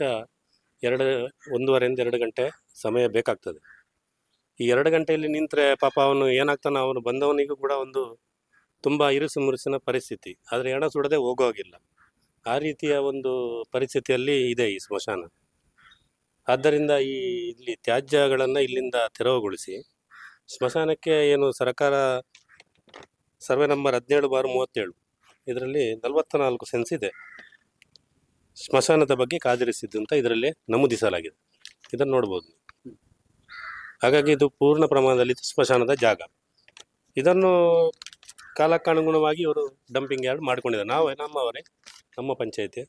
[SPEAKER 4] ಎರಡು ಒಂದೂವರೆಯಿಂದ ಎರಡು ಗಂಟೆ ಸಮಯ ಬೇಕಾಗ್ತದೆ. ಈ ಎರಡು ಗಂಟೆಯಲ್ಲಿ ನಿಂತರೆ ಪಾಪ ಅವನು ಏನಾಗ್ತಾನೆ ಅವನು ಬಂದವನಿಗೂ ಕೂಡ ಒಂದು ತುಂಬ ಇರುಸು ಮುರುಸಿನ ಪರಿಸ್ಥಿತಿ. ಆದರೆ ಎಣ ಸುಡದೆ ಹೋಗೋಗಿಲ್ಲ. ಆ ರೀತಿಯ ಒಂದು ಪರಿಸ್ಥಿತಿಯಲ್ಲಿ ಇದೆ ಈ ಸ್ಮಶಾನ. ಆದ್ದರಿಂದ ಈ ಇಲ್ಲಿ ತ್ಯಾಜ್ಯಗಳನ್ನು ಇಲ್ಲಿಂದ ತೆರವುಗೊಳಿಸಿ, ಸ್ಮಶಾನಕ್ಕೆ ಏನು ಸರ್ಕಾರ ಸರ್ವೆ ನಂಬರ್ ಹದಿನೇಳು ಬಾರು ಮೂವತ್ತೇಳು, ಇದರಲ್ಲಿ ನಲವತ್ತ ನಾಲ್ಕು ಸೆನ್ಸ್ ಇದೆ. ಸ್ಮಶಾನದ ಬಗ್ಗೆ ಕಾದಿರಿಸಿದ್ದು ಅಂತ ಇದರಲ್ಲಿ ನಮೂದಿಸಲಾಗಿದೆ. ಇದನ್ನು ನೋಡ್ಬೋದು ಹಾಗಾಗಿ ಇದು ಪೂರ್ಣ ಪ್ರಮಾಣದಲ್ಲಿ ಸ್ಮಶಾನದ ಜಾಗ. ಇದನ್ನು ಕಾಲಕ್ಕೆ ಅನುಗುಣವಾಗಿ ಇವರು ಡಂಪಿಂಗ್ ಯಾರ್ಡ್ ಮಾಡ್ಕೊಂಡಿದ್ದಾರೆ. ನಾವೇ ನಮ್ಮವರೇ ನಮ್ಮ ಪಂಚಾಯಿತಿ.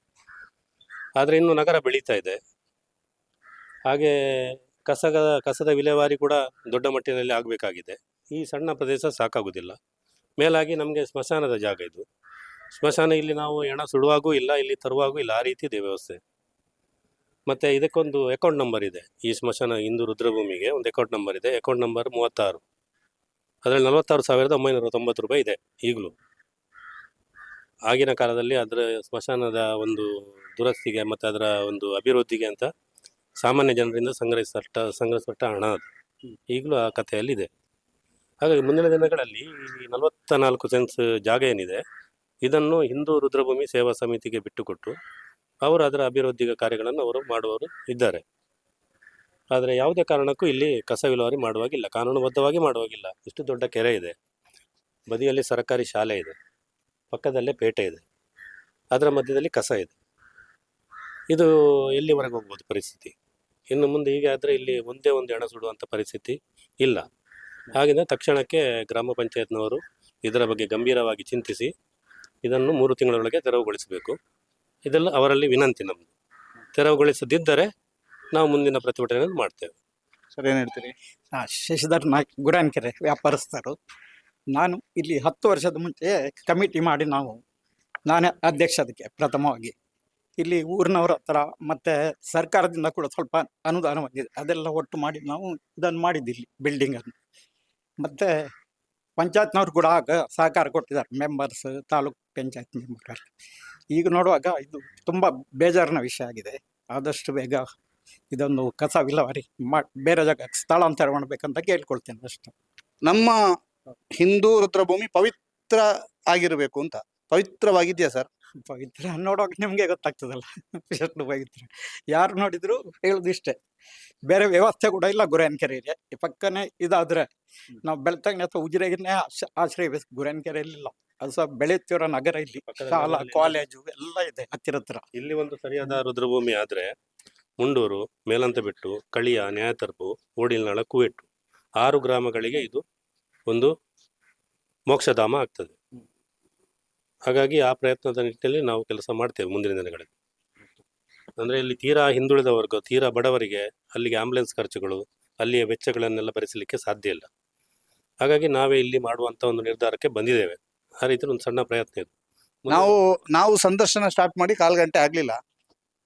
[SPEAKER 4] ಆದರೆ ಇನ್ನು ನಗರ ಬೆಳೀತಾ ಇದೆ. ಹಾಗೆ ಕಸದ ಕಸದ ವಿಲೇವಾರಿ ಕೂಡ ದೊಡ್ಡ ಮಟ್ಟಿನಲ್ಲಿ ಆಗಬೇಕಾಗಿದೆ. ಈ ಸಣ್ಣ ಪ್ರದೇಶ ಸಾಕಾಗುವುದಿಲ್ಲ ಮೇಲಾಗಿ ನಮಗೆ ಸ್ಮಶಾನದ ಜಾಗ ಇದು. ಸ್ಮಶಾನ ಇಲ್ಲಿ ನಾವು ಹೆಣ ಸುಡುವಾಗೂ ಇಲ್ಲ, ಇಲ್ಲಿ ತರುವಾಗೂ ಇಲ್ಲ, ಆ ರೀತಿ ಇದೆ ವ್ಯವಸ್ಥೆ. ಮತ್ತು ಇದಕ್ಕೊಂದು ಅಕೌಂಟ್ ನಂಬರ್ ಇದೆ. ಈ ಸ್ಮಶಾನ ಹಿಂದೂ ರುದ್ರಭೂಮಿಗೆ ಒಂದು ಅಕೌಂಟ್ ನಂಬರ್ ಇದೆ. ಅಕೌಂಟ್ ನಂಬರ್ ಮೂವತ್ತಾರು. ಅದರಲ್ಲಿ ನಲವತ್ತಾರು ಸಾವಿರದ ಒಂಬೈನೂರ ತೊಂಬತ್ತು ರೂಪಾಯಿ ಇದೆ, ಈಗಲೂ. ಆಗಿನ ಕಾಲದಲ್ಲಿ ಅದರ ಸ್ಮಶಾನದ ಒಂದು ದುರಸ್ತಿಗೆ ಮತ್ತು ಅದರ ಒಂದು ಅಭಿವೃದ್ಧಿಗೆ ಅಂತ ಸಾಮಾನ್ಯ ಜನರಿಂದ ಸಂಗ್ರಹಿಸಲ್ಟ ಸಂಗ್ರಹಿಸಲ್ಟ ಹಣ ಅದು. ಈಗಲೂ ಆ ಕಥೆಯಲ್ಲಿದೆ. ಹಾಗಾಗಿ ಮುಂದಿನ ದಿನಗಳಲ್ಲಿ ಈ ನಲವತ್ತ ನಾಲ್ಕು ಸೆನ್ಸ್ ಜಾಗ ಏನಿದೆ, ಇದನ್ನು ಹಿಂದೂ ರುದ್ರಭೂಮಿ ಸೇವಾ ಸಮಿತಿಗೆ ಬಿಟ್ಟುಕೊಟ್ಟು, ಅವರು ಅದರ ಅಭಿವೃದ್ಧಿಗೆ ಕಾರ್ಯಗಳನ್ನು ಅವರು ಮಾಡುವವರು ಇದ್ದಾರೆ. ಆದರೆ ಯಾವುದೇ ಕಾರಣಕ್ಕೂ ಇಲ್ಲಿ ಕಸ ವಿಲೇವಾರಿ ಮಾಡುವಾಗಿಲ್ಲ, ಕಾನೂನುಬದ್ಧವಾಗಿ ಮಾಡುವಾಗಿಲ್ಲ. ಇಷ್ಟು ದೊಡ್ಡ ಕೆರೆ ಇದೆ. ಬದಿಯಲ್ಲಿ ಸರ್ಕಾರಿ ಶಾಲೆ ಇದೆ. ಪಕ್ಕದಲ್ಲೇ ಪೇಟೆ ಇದೆ. ಅದರ ಮಧ್ಯದಲ್ಲಿ ಕಸ ಇದೆ. ಇದು ಎಲ್ಲಿವರೆಗೆ ಹೋಗ್ಬೋದು ಪರಿಸ್ಥಿತಿ? ಇನ್ನು ಮುಂದೆ ಹೀಗೆ ಆದರೆ ಇಲ್ಲಿ ಒಂದೇ ಒಂದು ಹೆಣ ಸುಡುವಂಥ ಪರಿಸ್ಥಿತಿ ಇಲ್ಲ. ಹಾಗೆಂದರೆ ತಕ್ಷಣಕ್ಕೆ ಗ್ರಾಮ ಪಂಚಾಯತ್ನವರು ಇದರ ಬಗ್ಗೆ ಗಂಭೀರವಾಗಿ ಚಿಂತಿಸಿ ಇದನ್ನು ಮೂರು ತಿಂಗಳೊಳಗೆ ತೆರವುಗೊಳಿಸಬೇಕು. ಇದೆಲ್ಲ ಅವರಲ್ಲಿ ವಿನಂತಿ ನಮ್ಮದು ತೆರವುಗೊಳಿಸದಿದ್ದರೆ ನಾವು ಮುಂದಿನ ಪ್ರತಿಭಟನೆ ಮಾಡ್ತೇವೆ.
[SPEAKER 1] ಸರ್ ಏನು ಹೇಳ್ತೀರಿ?
[SPEAKER 5] ಆ, ಶಶಿಧರ್ ನಾಯ್ಕ್ ಗುಡಾನ್ಕೆರೆ ವ್ಯಾಪಾರಸ್ಥರು. ನಾನು ಇಲ್ಲಿ ಹತ್ತು ವರ್ಷದ ಮುಂಚೆ ಕಮಿಟಿ ಮಾಡಿ ನಾವು ನಾನೇ ಅಧ್ಯಕ್ಷ ಅದಕ್ಕೆ ಪ್ರಥಮವಾಗಿ. ಇಲ್ಲಿ ಊರಿನವ್ರ ಹತ್ರ ಮತ್ತೆ ಸರ್ಕಾರದಿಂದ ಕೂಡ ಸ್ವಲ್ಪ ಅನುದಾನ ಬಂದಿದೆ. ಅದೆಲ್ಲ ಒಟ್ಟು ಮಾಡಿ ನಾವು ಇದನ್ನು ಮಾಡಿದ್ದಿಲ್ಲಿ ಬಿಲ್ಡಿಂಗನ್ನು ಮತ್ತು ಪಂಚಾಯತ್ನವ್ರು ಕೂಡ ಆಗ ಸಹಕಾರ ಕೊಟ್ಟಿದ್ದಾರೆ ಮೆಂಬರ್ಸ್ ತಾಲೂಕ್ ಪಂಚಾಯತ್ ಮೆಂಬರ್ ಈಗ ನೋಡುವಾಗ ಇದು ತುಂಬ ಬೇಜಾರಿನ ವಿಷಯ ಆಗಿದೆ. ಆದಷ್ಟು ಬೇಗ ಇದೊಂದು ಕಸ ವಿಲವಾರಿ ಮಾಡಿ ಬೇರೆ ಜಾಗಕ್ಕೆ ಸ್ಥಳಾಂತರ ಮಾಡಬೇಕಂತ ಕೇಳ್ಕೊಳ್ತೇನೆ ಅಷ್ಟೆ.
[SPEAKER 1] ನಮ್ಮ ಹಿಂದೂ ರುದ್ರಭೂಮಿ ಪವಿತ್ರ ಆಗಿರಬೇಕು ಅಂತ. ಪವಿತ್ರವಾಗಿದೆಯಾ ಸರ್?
[SPEAKER 5] ಪವಿತ್ರ ನೋಡುವಾಗ ನಿಮಗೆ ಗೊತ್ತಾಗ್ತದಲ್ಲ. ಎಷ್ಟು ಪವಿತ್ರ. ಯಾರು ನೋಡಿದ್ರು ಹೇಳುದು ಇಷ್ಟೇ. ಬೇರೆ ವ್ಯವಸ್ಥೆ ಕೂಡ ಇಲ್ಲ ಗುರೇನ್ಕೆರೆಗೆ ಈ ಪಕ್ಕನೆ ಇದಾದ್ರೆ ನಾವು ಬೆಳ್ತಂಗನೆ ಅಥವಾ ಉಜಿರೆಗನ್ನೇ ಆಶ್ರಯ ಆಶ್ರಯಿಸ್ಬೇಕು ಗುರೇನ್ಕೆರೆಯಲ್ಲಿ ಇಲ್ಲ. ಅದು ಸಹ ಬೆಳೆಯುತ್ತಿರೋ ನಗರ ಇಲ್ಲಿ. ಶಾಲಾ ಕಾಲೇಜು ಎಲ್ಲ ಇದೆ ಹತ್ತಿರ ಹತ್ರ
[SPEAKER 4] ಇಲ್ಲಿ ಒಂದು ಸರಿಯಾದ ರುದ್ರಭೂಮಿ ಆದರೆ ಮುಂಡೂರು, ಮೇಲಂತಬೆಟ್ಟು, ಕಳಿಯ, ನ್ಯಾಯತರ್ಪು, ಓಡಿಲ್ನಾಳ, ಕುವೆಟ್ಟು. ಆರು ಗ್ರಾಮಗಳಿಗೆ ಇದು ಒಂದು ಮೋಕ್ಷಧಾಮ ಆಗ್ತದೆ. ಹಾಗಾಗಿ ಆ ಪ್ರಯತ್ನದ ನಿಟ್ಟಿನಲ್ಲಿ ನಾವು ಕೆಲಸ ಮಾಡ್ತೇವೆ ಮುಂದಿನ ದಿನಗಳಲ್ಲಿ. ಅಂದರೆ ಇಲ್ಲಿ ತೀರಾ ಹಿಂದುಳಿದ ವರ್ಗ, ತೀರಾ ಬಡವರಿಗೆ ಅಲ್ಲಿಗೆ ಆಂಬುಲೆನ್ಸ್ ಖರ್ಚುಗಳು, ಅಲ್ಲಿಯ ವೆಚ್ಚಗಳನ್ನೆಲ್ಲ ಭರಿಸಲಿಕ್ಕೆ ಸಾಧ್ಯ ಇಲ್ಲ. ಹಾಗಾಗಿ ನಾವೇ ಇಲ್ಲಿ ಮಾಡುವಂಥ ಒಂದು ನಿರ್ಧಾರಕ್ಕೆ ಬಂದಿದ್ದೇವೆ. ಆ ರೀತಿ ಒಂದು ಸಣ್ಣ ಪ್ರಯತ್ನ ಇದು.
[SPEAKER 1] ನಾವು ನಾವು ಸಂದರ್ಶನ ಸ್ಟಾರ್ಟ್ ಮಾಡಿ ಕಾಲು ಗಂಟೆ ಆಗ್ಲಿಲ್ಲ.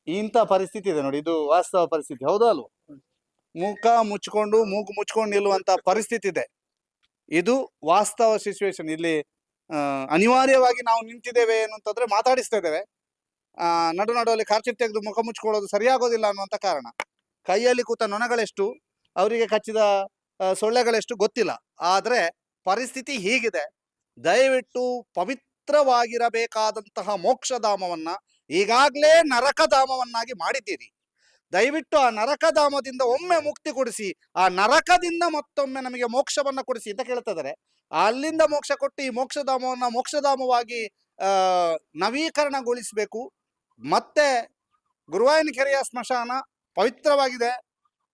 [SPEAKER 1] ಇಂಥ ಪರಿಸ್ಥಿತಿ ಇದೆ ನೋಡಿ, ಇದು ವಾಸ್ತವ ಪರಿಸ್ಥಿತಿ, ಹೌದಾ ಅಲ್ವಾ? ಮುಖ ಮುಚ್ಕೊಂಡು, ಮೂಗು ಮುಚ್ಕೊಂಡು ನಿಲ್ಲುವಂತ ಪರಿಸ್ಥಿತಿ ಇದೆ. ಇದು ವಾಸ್ತವ ಸಿಚುವೇಶನ್ ಇಲ್ಲಿ ಅನಿವಾರ್ಯವಾಗಿ ನಾವು ನಿಂತಿದ್ದೇವೆ ಅನ್ನುವಂತಂದ್ರೆ ಮಾತಾಡಿಸ್ತಾ ಇದ್ದೇವೆ. ನಡು ನಡುವಲ್ಲಿ ಖರ್ಚು ತೆಗೆದು ಮುಖ ಮುಚ್ಕೊಳ್ಳೋದು ಸರಿಯಾಗೋದಿಲ್ಲ ಅನ್ನುವಂತ ಕಾರಣ. ಕೈಯಲ್ಲಿ ಕೂತ ನೊಣಗಳೆಷ್ಟು, ಅವರಿಗೆ ಕಚ್ಚಿದ ಸೊಳ್ಳೆಗಳೆಷ್ಟು ಗೊತ್ತಿಲ್ಲ. ಆದ್ರೆ ಪರಿಸ್ಥಿತಿ ಹೀಗಿದೆ. ದಯವಿಟ್ಟು ಪವಿತ್ರವಾಗಿರಬೇಕಾದಂತಹ ಮೋಕ್ಷಧಾಮವನ್ನ ಈಗಾಗಲೇ ನರಕಧಾಮವನ್ನಾಗಿ ಮಾಡಿದ್ದೀರಿ. ದಯವಿಟ್ಟು ಆ ನರಕಧಾಮದಿಂದ ಒಮ್ಮೆ ಮುಕ್ತಿ ಕೊಡಿಸಿ, ಆ ನರಕದಿಂದ ಮತ್ತೊಮ್ಮೆ ನಮಗೆ ಮೋಕ್ಷವನ್ನ ಕೊಡಿಸಿ ಅಂತ ಕೇಳ್ತಿದ್ದಾರೆ ಅಲ್ಲಿಂದ ಮೋಕ್ಷ ಕೊಟ್ಟು ಈ ಮೋಕ್ಷಧಾಮವನ್ನು ಮೋಕ್ಷಧಾಮವಾಗಿ ನವೀಕರಣಗೊಳಿಸಬೇಕು. ಮತ್ತೆ ಗುರುವಾಯನ ಕೆರೆಯ ಸ್ಮಶಾನ ಪವಿತ್ರವಾಗಿದೆ.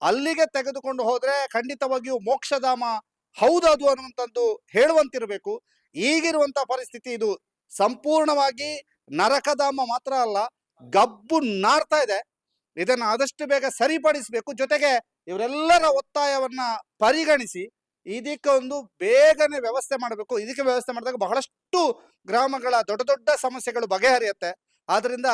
[SPEAKER 1] ಅಲ್ಲಿಗೆ ತೆಗೆದುಕೊಂಡು ಹೋದರೆ ಖಂಡಿತವಾಗಿಯೂ ಮೋಕ್ಷಧಾಮ ಹೌದದು ಅನ್ನುವಂಥದ್ದು ಹೇಳುವಂತಿರಬೇಕು. ಈಗಿರುವಂಥ ಪರಿಸ್ಥಿತಿ ಇದು. ಸಂಪೂರ್ಣವಾಗಿ ನರಕಧಾಮ ಮಾತ್ರ ಅಲ್ಲ, ಗಬ್ಬು ನಾರ್ತಾ ಇದೆ. ಇದನ್ನ ಆದಷ್ಟು ಬೇಗ ಸರಿಪಡಿಸಬೇಕು. ಜೊತೆಗೆ ಇವರೆಲ್ಲರ ಒತ್ತಾಯವನ್ನ ಪರಿಗಣಿಸಿ, ಇದಕ್ಕೆ ಒಂದು ಬೇಗನೆ ವ್ಯವಸ್ಥೆ ಮಾಡಬೇಕು. ಇದಕ್ಕೆ ವ್ಯವಸ್ಥೆ ಮಾಡಿದಾಗ ಬಹಳಷ್ಟು ಗ್ರಾಮಗಳ ದೊಡ್ಡ ದೊಡ್ಡ ಸಮಸ್ಯೆಗಳು ಬಗೆಹರಿಯುತ್ತೆ. ಆದ್ರಿಂದ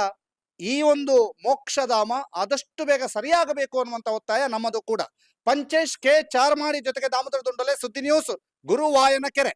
[SPEAKER 1] ಈ ಒಂದು ಮೋಕ್ಷಧಾಮ ಆದಷ್ಟು ಬೇಗ ಸರಿಯಾಗಬೇಕು ಅನ್ನುವಂತ ಒತ್ತಾಯ ನಮ್ಮದು ಕೂಡ. ಪಂಚೇಶ್ ಕೆ. ಚಾರ್ಮಾಡಿ ಜೊತೆಗೆ ದಾಮೋದರ ದುಂಡಲೆ ಸುದ್ದಿ ನ್ಯೂಸ್ ಗುರುವಾಯನ ಕೆರೆ